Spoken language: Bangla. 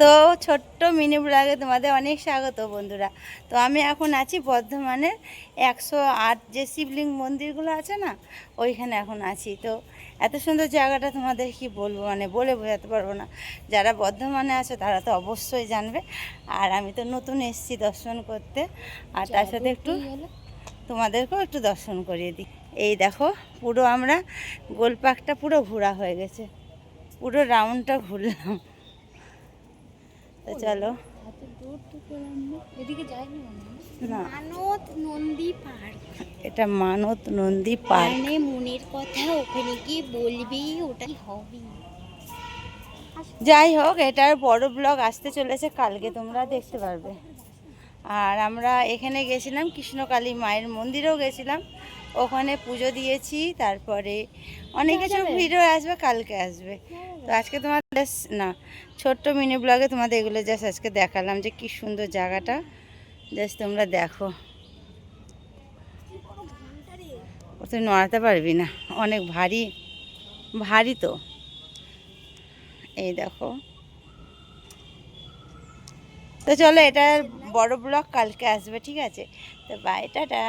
তো ছোট্ট মিনি ব্লগে তোমাদের অনেক স্বাগত বন্ধুরা। তো আমি এখন আছি বর্ধমানের একশো আট যে শিবলিঙ্গ মন্দিরগুলো আছে না ওইখানে এখন আছি। তো এত সুন্দর জায়গাটা তোমাদের কি বলব মানে বলে বোঝাতে পারব না। যারা বর্ধমানে আছে তারা তো অবশ্যই জানবে। আর আমি তো নতুন এসছি দর্শন করতে। আর তার সাথে একটু তোমাদেরকেও একটু দর্শন করিয়ে দিই। এই দেখো পুরো আমরা গোলপাকটা পুরো ঘোরা হয়ে গেছে। পুরো রাউন্ডটা ঘুরলাম। তো চলো। এটা মানত নন্দী পার্ক। মানে মনের কথা ওখানে গিয়ে বলবি ওটাই হবে? যাই হোক এটার বড় ব্লগ আসতে চলেছে কালকে তোমরা দেখতে পারবে। আর আমরা এখানে গেছিলাম কৃষ্ণকালী মায়ের মন্দিরেও গেছিলাম। ওখানে পুজো দিয়েছি তারপরে অনেক কিছু ভিডিও আসবে কালকে আসবে। তো আজকে তোমাদের না ছোট্ট মিনি ব্লগে তোমাদের এগুলো জাস্ট আজকে দেখালাম যে কি সুন্দর জায়গাটা। জাস্ট তোমরা দেখো। ও তুই নড়াতে পারবি না অনেক ভারী ভারী তো। এই দেখো। তো চলো এটার বড় ব্লগ কালকে আসবে ঠিক আছে? তো বাই টাটা।